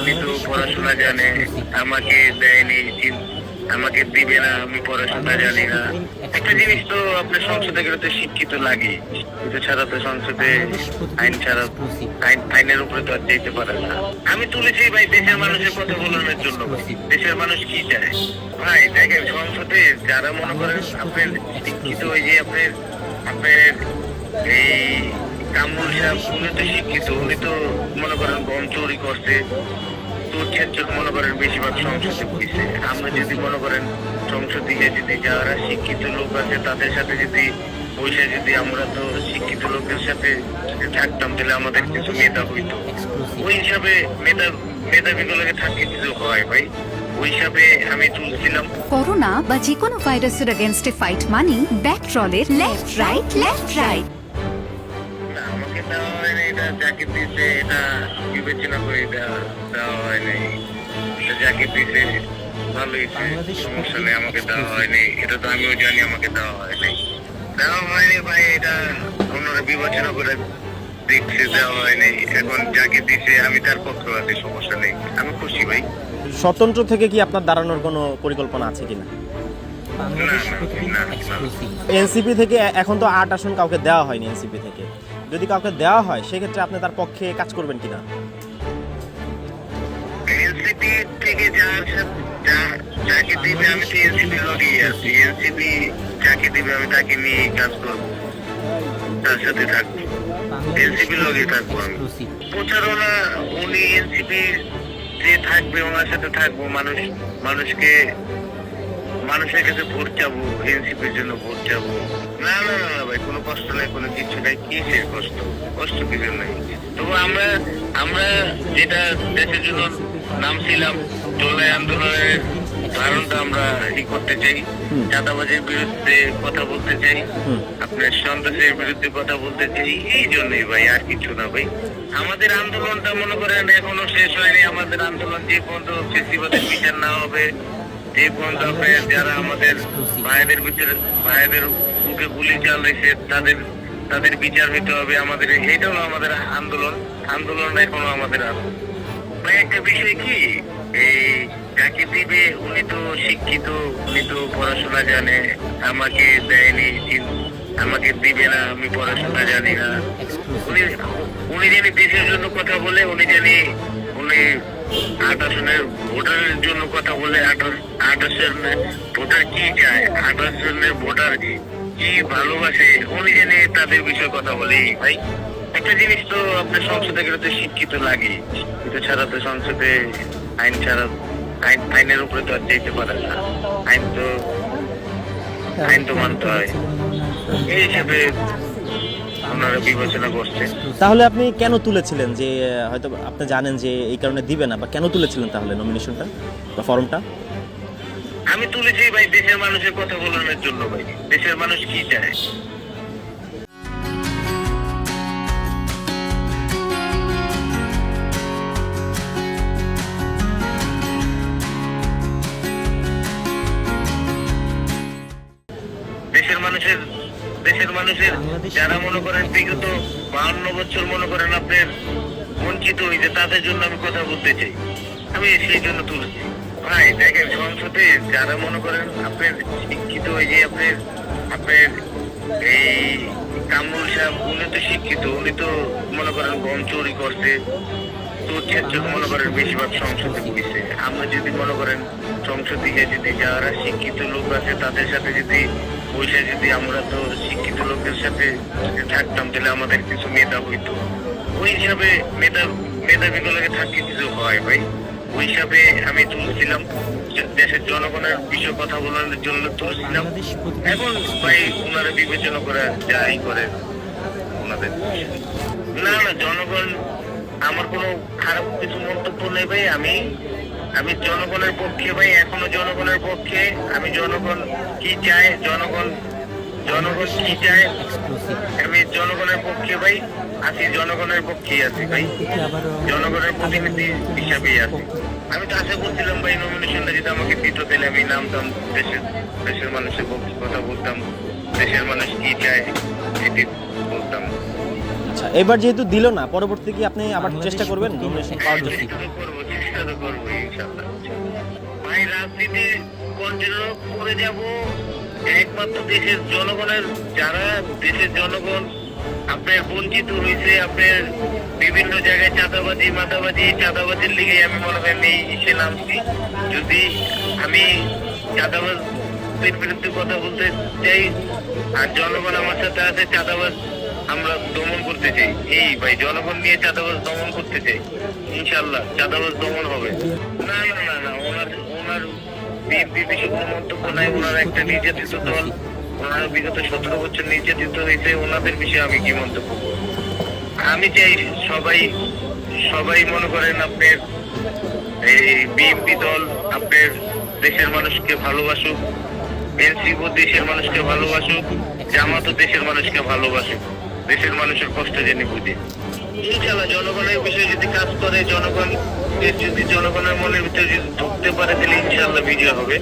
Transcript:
উনি তো পড়াশোনা জানে, আমাকে দেয়নি আমাকে দিবে না, আমি পড়াশোনা জানি না। একটা জিনিস তো আপনার সংসদে গেলে তো শিক্ষিত লাগে কিন্তু ছাড়া তো সংসদে আইন ছাড়া, আইন, আইনের উপরে তো আর যেতে পারে না। আমি তুলেছি ভাই, দেশের মানুষের কথা বলানোর জন্য দেশের মানুষ কি চায়? ভাই, দেখেন, সংসদে যারা মনে করেন আপনার শিক্ষিত ওই যে আপনার আপনার এই কামরুল সাহেব উনি তো শিক্ষিত উনি তো মনে করেন গম চুরি করছে তোর ক্ষেত্রে মনে করেন বেশিরভাগ সংসদে বইছে আমরা যদি মনে করেন সংসদে গিয়ে যদি যারা শিক্ষিত লোক আছে তাদের সাথে যদি বসে যদি আমরা তো শিক্ষিত লোকের সাথে থাকতাম তাহলে আমাদের কিছু মেধা হইতো। ওই হিসাবে মেধা মেধাবীগুলোকে থাকতে কিছু হয় ভাই ওই হিসাবে আমি তুলছিলাম করোনা বা যে কোনো ভাইরাসের এগেনস্টে ফাইট মানি ব্যাকট্রলের লেফট রাইট লেফট রাইট দেওয়া হয়নি এটা যাকে দিছে এটা বিবেচনা করে দেওয়া দেওয়া হয় নাই এটা যাকে দিছে ভালো সমস্যা নেই আমাকে দেওয়া হয়নি এটা তো আমিও জানি আমাকে দেওয়া হয়নি দেওয়া হয়নি ভাই এটা অন্যরা বিবেচনা করে দেখছে দেওয়া হয়নি এখন যাকে দিছে আমি তার পক্ষ আছি সমস্যা নেই আমি খুশি ভাই স্বতন্ত্র থেকে কি আপনার দাঁড়ানোর কোনো পরিকল্পনা আছে কিনা এনসিপি থেকে এখন তো আট আসন কাউকে দেওয়া হয়নি এনসিপি থেকে যদি কাউকে দেওয়া হয়, সেক্ষেত্রে আপনি তার পক্ষে কাজ করবেন কিনা? যাকে দিবে, আমি তাকে নিয়ে কাজ করব। তার সাথে থাকব। লগে থাকব আমি। প্রচারণা, উনি যে থাকবে, ওনার সাথে থাকব। মানুষ, মানুষকে, মানুষের কাছে ভোট চাবো এনসিপির জন্য ভোট চাবো। না না না ভাই কোনো কষ্ট নাই কোনো কিছু নাই কিসের কষ্ট? কষ্ট কিছু নাই? তবু আমরা আমরা যেটা দেশের জন্য নামছিলাম জুলাই আন্দোলনের ধারণটা আমরা ই করতে চাই চাঁদাবাজির বিরুদ্ধে কথা বলতে চাই আপনার সন্ত্রাসের বিরুদ্ধে কথা বলতে চাই এই জন্যই ভাই আর কিছু না ভাই। আমাদের আন্দোলনটা মনে করেন এখনও শেষ হয়নি আমাদের আন্দোলন যে পর্যন্ত ফেসিবাদের বিচার না হবে যে পর্যন্ত আপনার যারা আমাদের ভাইদের ভিতরে ভাইদের বুকে গুলি চালাইছে তাদের তাদের বিচার হইতে হবে আমাদের। এইটা হলো আমাদের আন্দোলন। আন্দোলন এখনও আমাদের। ভাই, একটা বিষয় কি? এই যাকে দিবে, উনি তো শিক্ষিত, উনি তো পড়াশোনা জানে। আমাকে দেয়নি আমাকে দিবে না, আমি পড়াশোনা জানি না। উনি উনি জানি দেশের জন্য কথা বলে, উনি জানি উনি আট আসনের ভোটারের জন্য কথা বলে আট আসনের ভোটার কি চায়? আট আসনের ভোটার কি ভালোবাসে, উনি জানি তাদের বিষয়ে কথা বলে, ভাই। একটা জিনিস তো আপনার সংসদে গেলে তো শিক্ষিত লাগে। কিন্তু ছাড়া তো সংসদে আইন ছাড়া, আইন, আইনের উপরে তো আর যেতে পারে না। আইন তো আইন তো মানতে হয়। এই হিসাবে তাহলে আপনি কেন তুলেছিলেন যে, হয়তো আপনি জানেন যে এই কারণে দিবে না, বা কেন তুলেছিলেন তাহলে নমিনেশনটা বা ফর্মটা আমি তুলেছি ভাই, দেশের মানুষের কথা বলানোর জন্য ভাই। দেশের মানুষ কি চায়? দেশের মানুষের দেশের মানুষের যারা মনে করেন বিগত বাহান্ন বছর মনে করেন আপনার বঞ্চিত হয়েছে, তাদের জন্য আমি কথা বলতে চাই। আমি সেই জন্য তুলেছি ভাই, দেখেন সংসদে যারা মনে করেন আপনার শিক্ষিত ওই যে আপনার আপনার এই কামরুল সাহেব, উনি তো শিক্ষিত, উনি তো মনে করেন গম চুরি করছে। মনে করেন বেশিরভাগ সংসদে বইছে আমরা যদি মনে করেন সংসদে যদি যারা শিক্ষিত লোক আছে, তাদের সাথে যদি বসে যদি আমরা তো শিক্ষিত লোকের সাথে থাকতাম, তাহলে আমাদের কিছু মেধা হইতো। ওই হিসাবে মেধা, মেধাবীগুলোকে থাকতে কিছু হয় ভাই। ওই হিসাবে আমি তুলছিলাম। দেশের জনগণের বিষয়ে কথা বলানোর জন্য তুলছিলাম। এখন ভাই ওনারা বিবেচনা করে যাই করে ওনাদের না না জনগণ আমার কোনো খারাপ কিছু মন্তব্য নেই ভাই। আমি আমি জনগণের পক্ষে ভাই এখনও জনগণের পক্ষে। আমি জনগণ কি চায় জনগণ জনগণ কি চায়? জনগণের পক্ষে ভাই আছি জনগণের পক্ষেই আছি ভাই। জনগণের প্রতিনিধি হিসাবেই আছি। আমি তো আশা করছিলাম ভাই নমিনেশনটা যদি আমাকে দিত তাহলে আমি নামতাম দেশের দেশের মানুষের পক্ষে কথা বলতাম দেশের মানুষ কি চায় সেটি বলতাম। আচ্ছা এবার যেহেতু দিল না পরবর্তী কি আপনি আবার চেষ্টা করবেন? নমিনেশন পাওয়ার জন্য। চেষ্টা তো করব চেষ্টা তো করব ইনশাল্লাহ ভাই রাজনীতি কন্টিনিউ করে যাব। একমাত্র দেশের জনগণের যারা দেশের জনগণ আপনার বঞ্চিত হয়েছে আপনার বিভিন্ন জায়গায় চাঁদাবাজি, মাতাবাজি, চাঁদাবাজির লিগে আমি মনে এই ইসে নামছি। যদি আমি চাঁদাবাজের বিরুদ্ধে কথা বলতে চাই, আর জনগণ আমার সাথে আছে, চাঁদাবাজ আমরা দমন করতে চাই। এই ভাই, জনগণ নিয়ে চাঁদাবাজ দমন করতে চাই। ইনশাল্লাহ চাঁদাবাজ দমন হবে। না না না না, ওনার ওনার বিএনপি মন্তব্য নাই, ওনার একটা নির্যাতিত দল। ওনারা বিগত সতেরো বছর নির্যাতিত হয়েছে, ওনাদের বিষয়ে আমি কি মন্তব্য আমি চাই সবাই সবাই মনে করেন আপনার এই বিএনপি দল, আপনার দেশের মানুষকে ভালোবাসুক, এনসিপি দেশের মানুষকে ভালোবাসুক জামাতও দেশের মানুষকে ভালোবাসুক, দেশের মানুষের কষ্ট জেনে বুঝে। ইনশাল্লাহ জনগণের বিষয়ে যদি কাজ করে, জনগণ যদি জনগণের মনের ভিতরে যদি ঢুকতে পারে, তাহলে ইনশাল্লাহ বিজয় হবে।